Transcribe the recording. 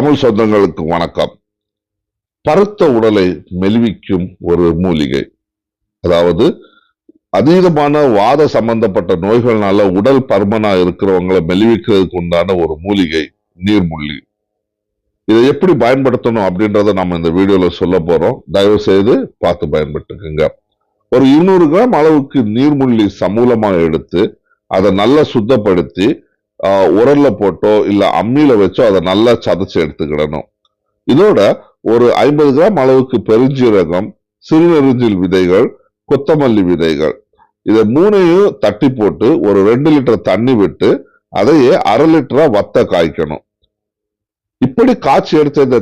தமிழ் சொந்தங்களுக்கு வணக்கம். பருத்த உடலை மெலிவிக்கும் ஒரு மூலிகை. அதாவது அதீதமான வாத சம்பந்தப்பட்ட நோய்கள்னால உடல் பருமனா இருக்கிறவங்களை மெலிவிக்கிறதுக்கு உண்டான ஒரு மூலிகை நீர்முள்ளி இதை எப்படி பயன்படுத்தணும் அப்படின்றத நம்ம இந்த வீடியோல சொல்ல போறோம். தயவு செய்து பார்த்து பயன்பட்டுக்குங்க ஒரு இருநூறு கிராம் அளவுக்கு நீர்முள்ளி சமூலமா எடுத்து அதை நல்லா சுத்தப்படுத்தி உரல்ல போட்டோ இல்ல அம்மியில வச்சோ அதை நல்லா சதைச்சு எடுத்துக்கிடணும். இதோட ஒரு ஐம்பது கிராம் அளவுக்கு பெருஞ்சீரகம் சிறுநெருஞ்சில் விதைகள் கொத்தமல்லி விதைகள். இதை மூணையும் தட்டி போட்டு ஒரு ரெண்டு லிட்டர் தண்ணி விட்டு அதையே அரை லிட்டரா வத்த காய்க்கணும். இப்படி காய்ச்சி எடுத்த இந்த